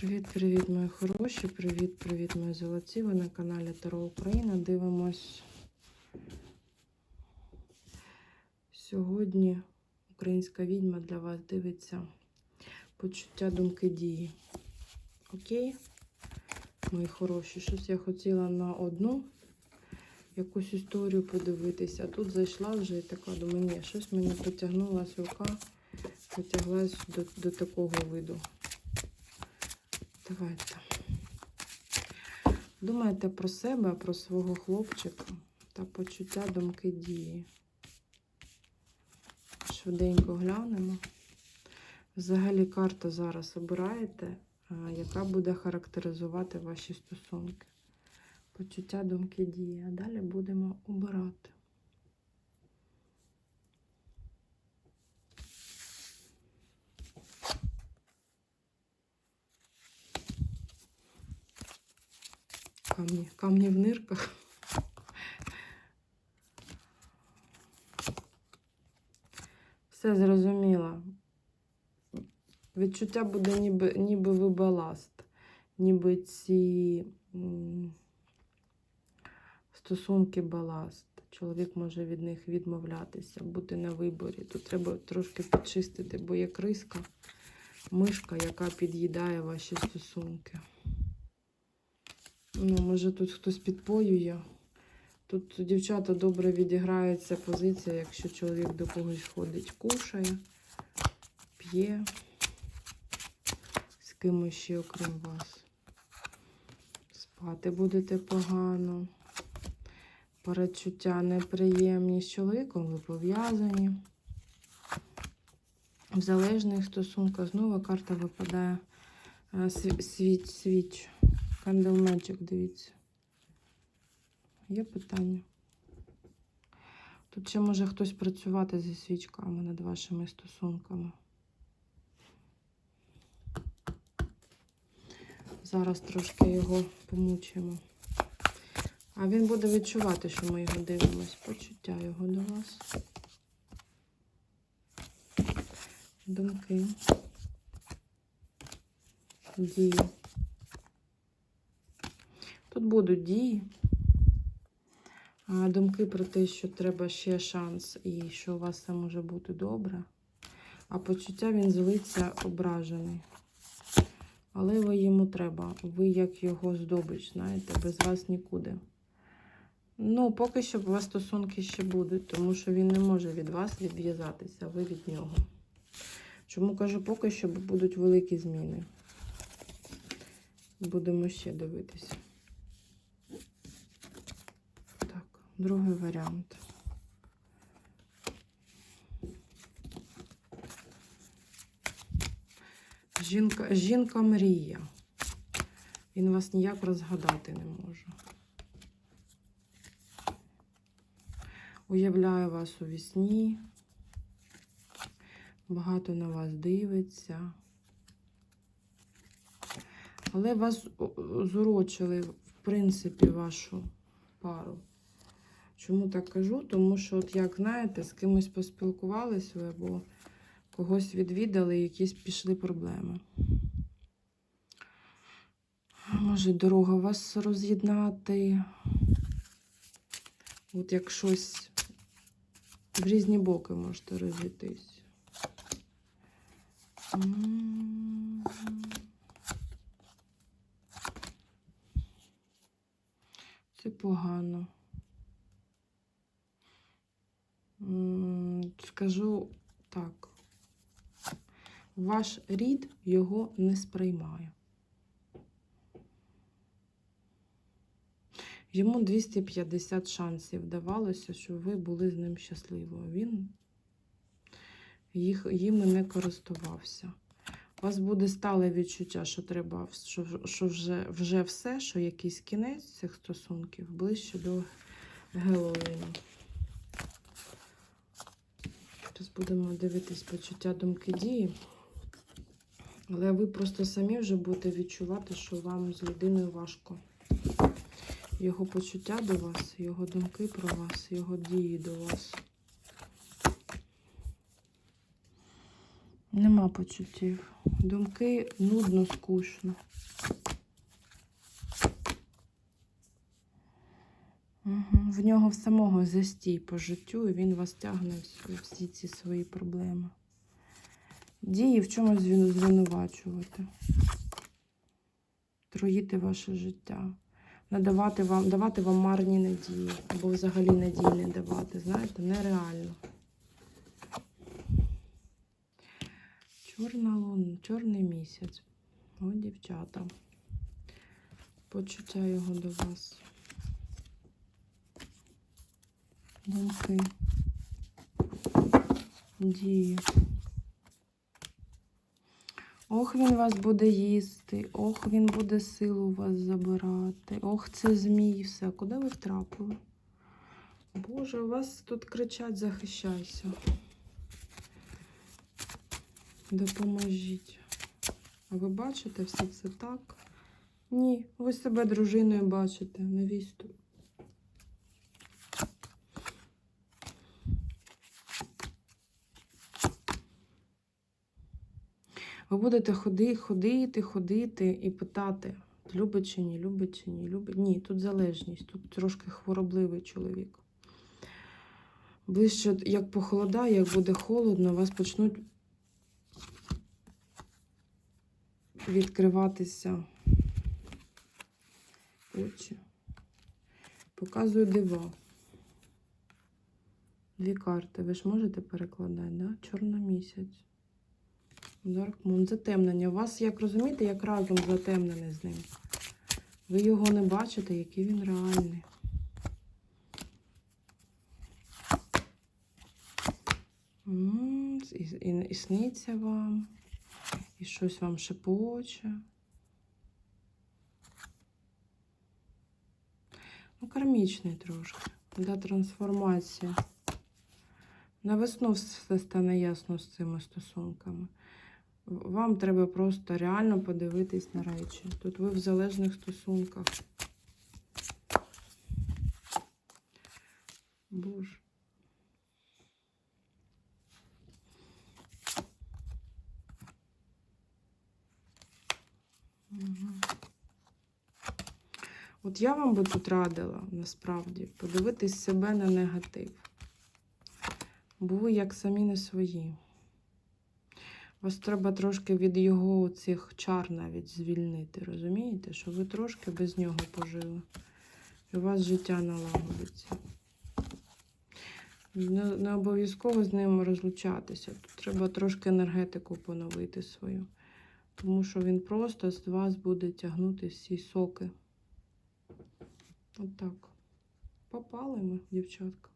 Привіт-привіт, мої хороші! Привіт-привіт, мої золоті! Ви на каналі Таро Україна. Дивимось. Сьогодні українська відьма для вас дивиться почуття думки дії. Окей? Мої хороші. Щось я хотіла на одну якусь історію подивитися. Тут зайшла вже і така, думаю, ні, щось мені потягнулась рука, потяглась до, до такого виду. Давайте. Думайте про себе, про свого хлопчика та почуття думки дії. Швиденько глянемо. Взагалі карту зараз обираєте, яка буде характеризувати ваші стосунки. Почуття думки дії. А далі будемо обирати. Камні, камні в нирках. Все зрозуміло. Відчуття буде ніби, ніби ви баласт, ніби ці стосунки баласт. Чоловік може від них відмовлятися, бути на виборі. Тут треба трошки почистити, бо є криска, мишка, яка під'їдає ваші стосунки. Ну, може тут хтось підпоює. Тут дівчата добре відіграється позиція, якщо чоловік до когось ходить, кушає, п'є з кимось ще, окрім вас. Спати будете погано. Передчуття неприємні з чоловіком, ви пов'язані. В залежних стосунках знову карта випадає е, сві- свіч, свіч. Magic, дивіться. Є питання. Тут ще може хтось працювати зі свічками над вашими стосунками. Зараз трошки його помучимо. А він буде відчувати, що ми його дивимось. Почуття його до вас. Думки. Дії. Тут будуть дії. Думки про те, що треба ще шанс і що у вас все може бути добре. А почуття він злиться ображений. Але ви йому треба. Ви як його здобич, знаєте, без вас нікуди. Ну, поки що у вас стосунки ще будуть, тому що він не може від вас відв'язатися, ви від нього. Чому кажу поки що, будуть великі зміни. Будемо ще дивитися. Так, другий варіант. Жінка, жінка мрія. Він вас ніяк розгадати не може. Уявляю вас у вісні. Багато на вас дивиться. Але вас зурочили, в принципі, вашу пару. Чому так кажу? Тому що, от як знаєте, з кимось поспілкувались ви або когось відвідали, якісь пішли проблеми. Може, дорога вас роз'єднати. От як щось в різні боки можете розійтись. Це погано. Скажу так. Ваш рід його не сприймає. Йому 250 шансів давалося, щоб ви були з ним щасливою. Він їх, їми не користувався. У вас буде стале відчуття, що треба, що, що вже, вже все, що якийсь кінець цих стосунків ближче до Геловіну. Зараз будемо дивитись почуття думки дії. Але ви просто самі вже будете відчувати, що вам з людиною важко. Його почуття до вас, його думки про вас, його дії до вас. Нема почуттів. Думки нудно, скучно. В нього в самого застій по життю, і він вас тягне всі ці свої проблеми. Дії в чомусь звинувачувати. Троїти ваше життя. Надавати вам, давати вам марні надії. Або взагалі надії не давати. Знаєте, нереально. Чорна луна, чорний місяць. О, дівчата. Почуття його до вас. Думки. Дії. Ох, він вас буде їсти, ох, він буде силу у вас забирати. Ох, це змій, все. Куди ви втрапили? Боже, у вас тут кричать, захищайся. Допоможіть. А ви бачите все це так? Ні, ви себе дружиною бачите, невісту. Ви будете ходи, ходити, ходити і питати, любить чи ні, любить чи ні, любить. Ні, тут залежність, тут трошки хворобливий чоловік. Ближче, як похолодає, як буде холодно, вас почнуть відкриватися очі. Показую дива. Дві карти. Ви ж можете перекладати, да? Чорна місяць. Dark Moon. Затемнення. У вас, як розумієте, як разом затемнений з ним. Ви його не бачите, який він реальний. І, і, і сниться вам, і щось вам шепоче. Ну, кармічний трошки. Для трансформації. На весну все стане ясно з цими стосунками. Вам треба просто реально подивитись на речі. Тут ви в залежних стосунках. Боже. Мгм. От я вам би тут радила насправді подивитись себе на негатив. Бо ви як самі не свої. Вас треба трошки від його цих чар навіть звільнити, розумієте? Що ви трошки без нього пожили. І у вас життя налагодиться. Не, не обов'язково з ним розлучатися. Тут треба трошки енергетику поновити свою. Тому що він просто з вас буде тягнути всі соки. Отак. Попали ми, дівчатка.